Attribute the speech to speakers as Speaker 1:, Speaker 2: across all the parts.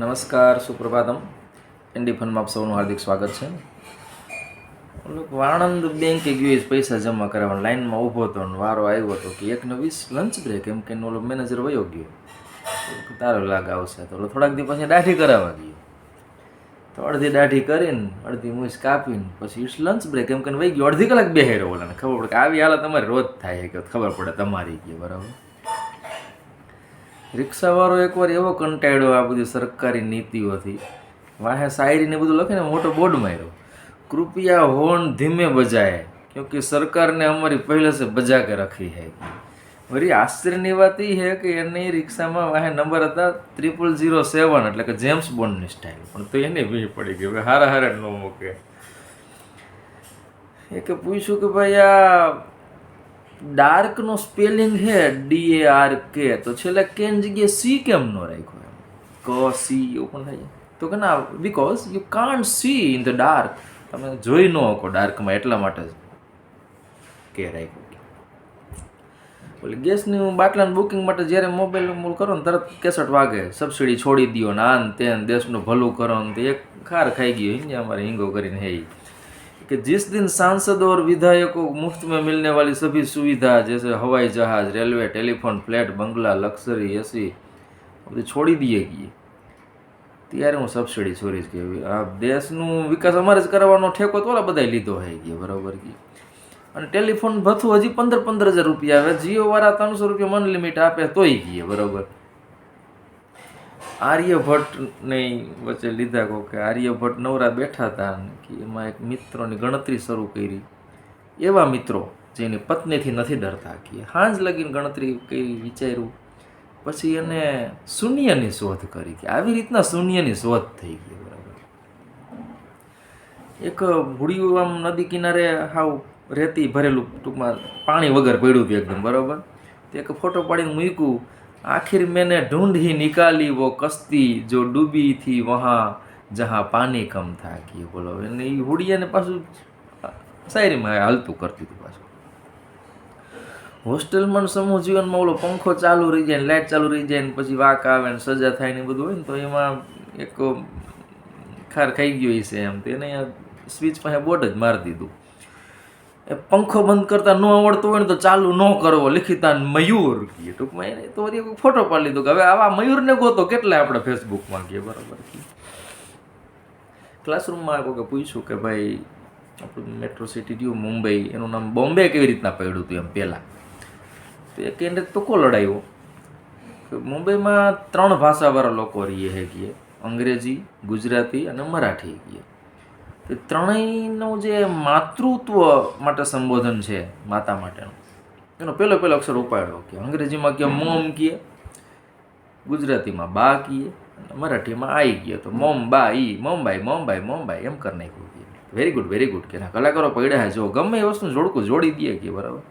Speaker 1: નમસ્કાર, સુપ્રભાતમ. એનડી ફંડમાં આપ સૌનું હાર્દિક સ્વાગત છે. વાણંદ બેંકે ગયો પૈસા જમા કરાવવા લાઇનમાં ઊભો હતો ને વારો આવ્યો હતો કે એકને વીસ લંચ બ્રેક એમ કે ઓલો મેનેજર વયો ગયો. તારો લાગ આવશે તો થોડાક દિવસ પછી દાઢી કરાવવા ગયો. તો અડધી દાઢી કરીને, અડધી મૂસ કાપીને, પછી લંચ બ્રેક એમ કરીને વહી ગયો. અડધી કલાક બેહેરો ઓલાને. ખબર પડે કે આવી હાલત તમારી રોજ થાય કે ખબર પડે તમારી કે બરાબર. રિક્ષાવાળો એકવાર એવો કંટાળ્યો આ બધી સરકારી નીતિઓથી. વાહે શાયરીને બધું લખીને મોટો બોર્ડ માર્યો. કૃપયા હોર્ન ધીમે બજાય, ક્યોંકि સરકારને અમારી પહેલે સે બજા કે રખી હૈ. વળી આશ્ચર્યની વાત એ છે કે એની રિક્ષામાં વાહે નંબર હતા ત્રિપલ ઝીરો સેવન એટલે કે જેમ્સ બોન્ડની સ્ટાઇલ પણ તો એને ભીડ પડી ગઈ, હવે હારા હારા ન મૂકે. એ કે પૂછ્યું કે ભાઈ આ ડાર્કનો સ્પેલિંગ છે ડી એ આર કે તો છેલ્લે કેન જગ્યાએ સી કેમ ન રાખ્યો એમ? ક સી એવું પણ થાય. તો કે ના because you can't see in the dark તમે જોઈ ન શકો ડાર્કમાં એટલા માટે જ કે રાખ્યું ઓલી ગેસની બાટલાનું બુકિંગ માટે જ્યારે મોબાઈલ મૂલ કરો ને તરત કેસટ વાગે. સબસિડી છોડી દ્યો ને આન તેન, દેશનું ભલું કરો ને તે એક ખાર ખાઈ ગયો. હિંગે અમારે હિંગો કરીને હે. कि जिस दिन सांसद और विधायकों को मुफ्त में मिलने वाली सभी सुविधा जैसे हवाई जहाज रेलवे टेलीफोन फ्लैट बंगला लक्सरी एसी બધી છોડી દઈએ છીએ ત્યારે હું સબસિડી છોડીશ કે આ દેશનું વિકાસ અમારે જ કરવાનો ઠેકો તો ઓલા બધાય લીધો હોય કે બરાબર કે અને ટેલિફોન ભથ્થું હજી પંદર પંદર હજાર રૂપિયા આવે જીઓ વાળા ત્રણસો રૂપિયા મન લિમિટ આપે તોય કીએ બરાબર આર્યભટ્ટની વચ્ચે લીધા કહો કે આર્યભટ્ટ નવરા બેઠા હતા કે એમાં એક મિત્રોની ગણતરી શરૂ કરી. એવા મિત્રો જેની પત્નીથી નથી ડરતા કે હાંજ લગીને ગણતરી કરી વિચાર્યું. પછી એને શૂન્યની શોધ કરી કે આવી રીતના શૂન્યની શોધ થઈ ગઈ બરાબર. એક ભૂડિયું આમ નદી કિનારે હાવ રેતી ભરેલું ટૂંકમાં પાણી વગર પડ્યું હતું એકદમ બરાબર. તે એક ફોટો પાડીને મૂક્યું. આખિર મેને ઢૂંઢ ही निकाली वो कश्ती जो डूबी थी वहाँ जहाँ पानी कम था કે બોલો એને એ હુડિયાને પાછું શાયરીમાં હાલતું કરતી હતું પાછું હોસ્ટેલમાં ને સમૂહ જીવનમાં ઓલો પંખો ચાલુ રહી જાય ને લાઇટ ચાલુ રહી જાય ને પછી વાક આવે ને સજા થાય ને એ બધું હોય ને તો એમાં એક ખાર ખાઈ ગયો છે એમ તો એને સ્વિચ પાસે બોર્ડ જ મારી દીધું એ પંખો બંધ કરતા ન આવડતો હોય ને તો ચાલુ ન કરવો. લિખિતા મયુર. કહીએ ટૂંકમાં એને તો વળી ફોટો પાડી લીધો કે હવે આવા મયુરને ગોતો કેટલા આપણે ફેસબુકમાં કહીએ બરાબર. ક્લાસરૂમમાં કોઈ પૂછ્યું કે ભાઈ, આપણું મેટ્રો સિટી રહ્યું મુંબઈ, એનું નામ બોમ્બે કેવી રીતના પડ્યું હતું એમ પહેલાં. તો એક એને તૂકો લડાયો કે મુંબઈમાં ત્રણ ભાષાવાળા લોકો રહીએ હે કીએ અંગ્રેજી, ગુજરાતી અને મરાઠી કીએ તે ત્રણેયનું જે માતૃત્વ માટે સંબોધન છે, માતા માટેનું, એનો પહેલો પહેલો અક્ષર ઉપાડ્યો કે અંગ્રેજીમાં કે મોમ કીએ, ગુજરાતીમાં બા કીએ, અને મરાઠીમાં આઈ કીએ. તો મોમ બા ઈ મોમબાઈ મોમબાઈ મોમબાઈ એમ કરી નાખ્યું કીએ. વેરી ગુડ વેરી ગુડ કે ના કલાકારો પડ્યા જો ગમે એ વસ્તુ જોડકું જોડી દે કે બરાબર?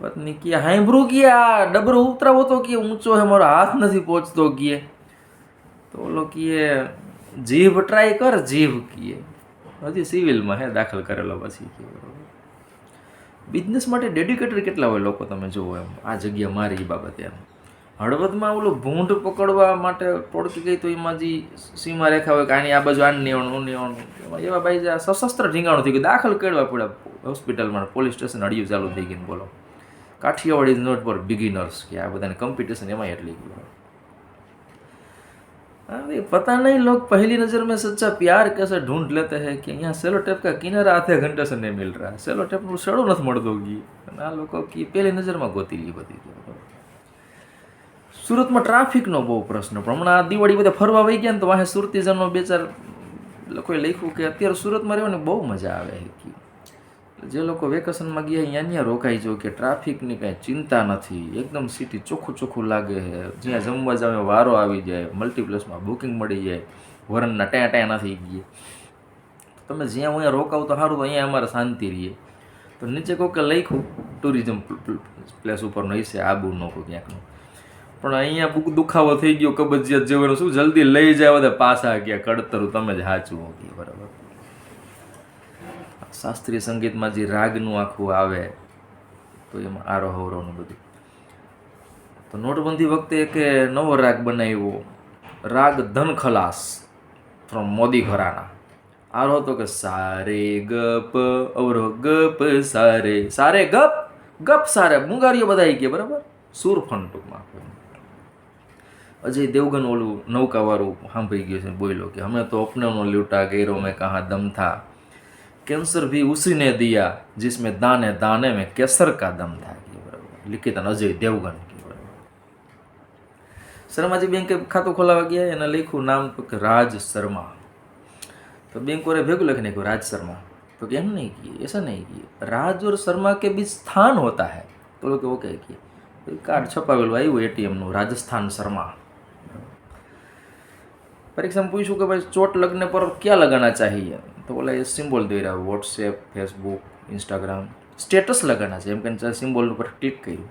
Speaker 1: પત્ની કે હાંભરું કે આ ડબરો ઉતરાવો તો કે ઊંચો હે, મારો હાથ નથી પહોંચતો કે તો ઓલો કીએ જીભ ટ્રાય કર, જીભ કીએ. હજી સિવિલમાં હે, દાખલ કરેલો પછી બિઝનેસ માટે ડેડિકેટેડ કેટલા હોય લોકો તમે જુઓ એમ? આ જગ્યા મારી એ બાબતે એમ. હળવદમાં ઓલું ભૂંડ પકડવા માટે ટોળકી ગઈ તો એમાં જે સીમા રેખા હોય કે આની આ બાજુ આને નિયણ નેવાનું એમાં એવા ભાઈ સશસ્ત્ર ઢીંગાણું થઈ ગયું. દાખલ કરવા પડ્યા હોસ્પિટલમાં. પોલીસ સ્ટેશન અડિયું ચાલુ થઈ ગયું બોલો. કાઠિયાવાડ નોટ ફોર બિગિનર્સ કે આ બધાને કોમ્પિટિશન એમાં એટલી ગયું अरे पता नहीं लोग पहली नज़र में सच्चा प्यार कैसे ढूंढ लेते हैं कि यहाँ सेलो टेप का किनारा आधे घंटे से नहीं मिल रहा है सेलो ટેપનું સડો નથી મળતો ગઈ અને આ લોકો કી પહેલી નજરમાં ગોતી લી બધી સુરતમાં ટ્રાફિકનો બહુ પ્રશ્ન પણ હમણાં આ દિવાળી બધા ફરવા વહી ગયા ને તો વાહે સુરતીજનો બે ચાર લોકોએ લખ્યું કે અત્યારે સુરતમાં રહેવાની બહુ મજા આવે છે જે લોકો વેકેશનમાં ગયા, અહીંયા ત્યાં રોકાઈ જો કે ટ્રાફિકની કાંઈ ચિંતા નથી. એકદમ સિટી ચોખ્ખું ચોખ્ખું લાગે છે. જ્યાં જમવા જાવ વારો આવી જાય મલ્ટીપ્લેસમાં બુકિંગ મળી જાય, વરણના ટાયા ટાયા નથી ગઈ તમે જ્યાં અહીંયા રોકાવ તો સારું, તો અહીંયા અમારે શાંતિ રહીએ તો નીચે કહું કે લખ્યું ટુરિઝમ પ્લેસ ઉપરનો હશે આબુનો કોઈ ક્યાંકનો. પણ અહીંયા બુક દુખાવો થઈ ગયો, કબજિયાત જેવાનું શું જલ્દી લઈ જાય, બધા પાછા ગયા, કડતરું, તમે જ સાચું હો બરાબર. શાસ્ત્રીય સંગીતમાં જે રાગનું આખું આવે, તો એમાં આરોહ અવરોહનું બધું. તો નોટબંધી વખતે એક નવો રાગ બનાવ્યો. રાગ ધન ખલાસ ફ્રોમ મોદી ઘરાના. આરો તો કે, સારે ગપ, અવરો ગપ, સારે સારે ગપ ગપ સારે. મુંગારીઓ બધા આવી ગયા, બરાબર? સુર ફન ટૂંકમાં અજય દેવગન ઓલું નૌકાવાળું સાંભળી ગયું છે, બોલ્યો કે, અમે તો અપને નો લૂટા ગેરો મેં કહા દમ થા. कैंसर भी उसी ने दिया जिसमें दाने दाने में केसर का दम था કે બરાબર લિખિત અજય દેવગન કે બરાબર શર્માજી બેંકે ખાતું ખોલાવા ગયા એને લખ્યું નામ તો કે રાજ શર્મા तो बैंक वाले भेगु लिखने को राज शर्मा तो क्या नहीं किए ऐसा नहीं किए राज और शर्मा के बीच स्थान होता है तो लोग वो कहे किए કાર્ડ છપાવેલું આવ્યું એટીએમનું રાજસ્થાન શર્મા પરીક્ષામાં પૂછ્યું કે ભાઈ ચોટ લગ્ન પર ક્યાં લગાના ચાહીએ? તો બોલા એ સિમ્બોલ દઈ રહ્યા વોટ્સએપ ફેસબુક ઇન્સ્ટાગ્રામ સ્ટેટસ લગાના છે. એમ કે સિમ્બોલ ઉપર ક્લિક કર્યું.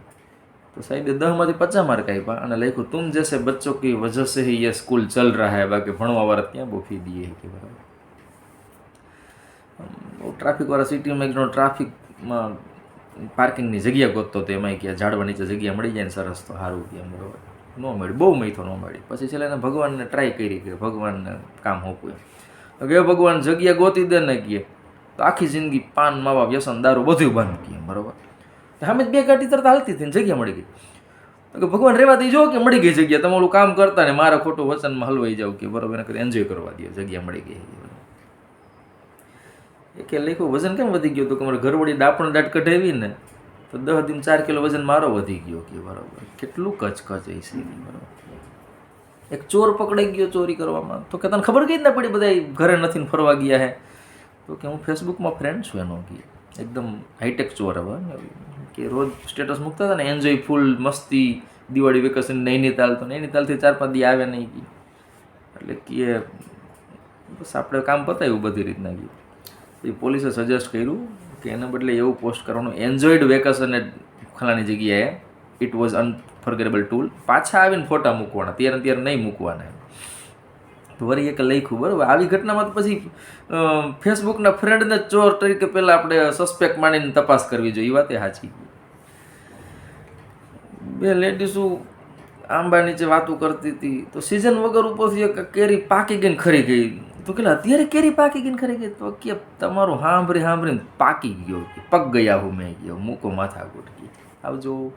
Speaker 1: તો સાહેબ દહમાંથી પચાસ માર્ક આપ્યા અને લખ્યું, તું જૈસે બચ્ચો કી વજહ સે એ સ્કૂલ ચલ રહા હૈ, બાકી ભણવા વાળા ત્યાં બોફી દીએ કે બરાબર. ટ્રાફિકવાળા સિટીમાં એકનો ટ્રાફિકમાં પાર્કિંગની જગ્યા ગોતતો તો એમાં ક્યાં ઝાડવા નીચે જગ્યા મળી જાય ને સરસ તો સારું કે બરાબર. ન મળી બહુ મૈથો ન મળી પછી છેલ્લે એને ભગવાનને ટ્રાય કરી કે ભગવાનને કામ હોપું તો કે ભગવાન, જગ્યા ગોતી દે ને કહે તો આખી જિંદગી પાન માવા વ્યસન, દારૂ બધું બંધ કહે બરાબર? સામે જ બે ગાડી તરત હાલતી હતી ને જગ્યા મળી ગઈ. તો કે ભગવાન રહેવા દઈ જો કે મળી ગઈ જગ્યા, તમે ઓલું કામ કરતા ને મારા ખોટું વચનમાં હલવાઈ જાવ કે, બરાબર, એને એન્જોય કરવા દો જગ્યા મળી ગઈ. કે લખ્યું, વજન કેમ વધી ગયું તો કે મારે ઘરવડી ડાપણ દાટ કઢાવી ને તો દસ દિન ચાર કિલો વજન મારો વધી ગયો કે બરાબર. કેટલું કચકચ એ છે બરાબર. એક ચોર પકડાઈ ગયો ચોરી કરવામાં. તો કે તને ખબર કઈ ના પડી બધા ઘરે નથી ફરવા ગયા હે. તો કે હું ફેસબુકમાં ફ્રેન્ડ છું એનો કે એકદમ હાઈટેક ચોર હવે કે રોજ સ્ટેટસ મૂકતા હતા ને એન્જોય ફૂલ મસ્તી, દિવાળી વેકેશન નૈનીતાલ તો નૈનીતાલથી ચાર પાંચ દી આવે નહીં કે. એટલે કે બસ આપણે કામ પતાવ્યું બધી રીતના ગયું એ પોલીસે સજેસ્ટ કર્યું કે એના બદલે એવું પોસ્ટ કરવાનું. એન્જોયડ વેકેશન ખલાની જગ્યાએ ઇટ વોઝ અનફર્ગેરેબલ ટૂલ પાછા આવીને ફોટા મૂકવાના. ત્યારે ત્યારે નહીં મૂકવાના તો વળી એક લખ્યું, બરાબર. આવી ઘટનામાં તો પછી ફેસબુકના ફ્રેન્ડને ચોર તરીકે પહેલાં આપણે સસ્પેક્ટ માનીને તપાસ કરવી જોઈએ. એ વાતે સાચી. બે લેડીઝો આંબા નીચે વાતો કરતી હતી. તો સિઝન વગર ઉપરથી એક કેરી પાકી ગઈને ખરી ગઈ. તો કે અત્યારે કેરી પાકી ગઈ ખરી ગઈ તો કે તમારું સાંભળી સાંભળીને પાકી ગયો કે, પગ ગયા હું મેં ગયો મૂકો માથા ગુટકી. આવજો.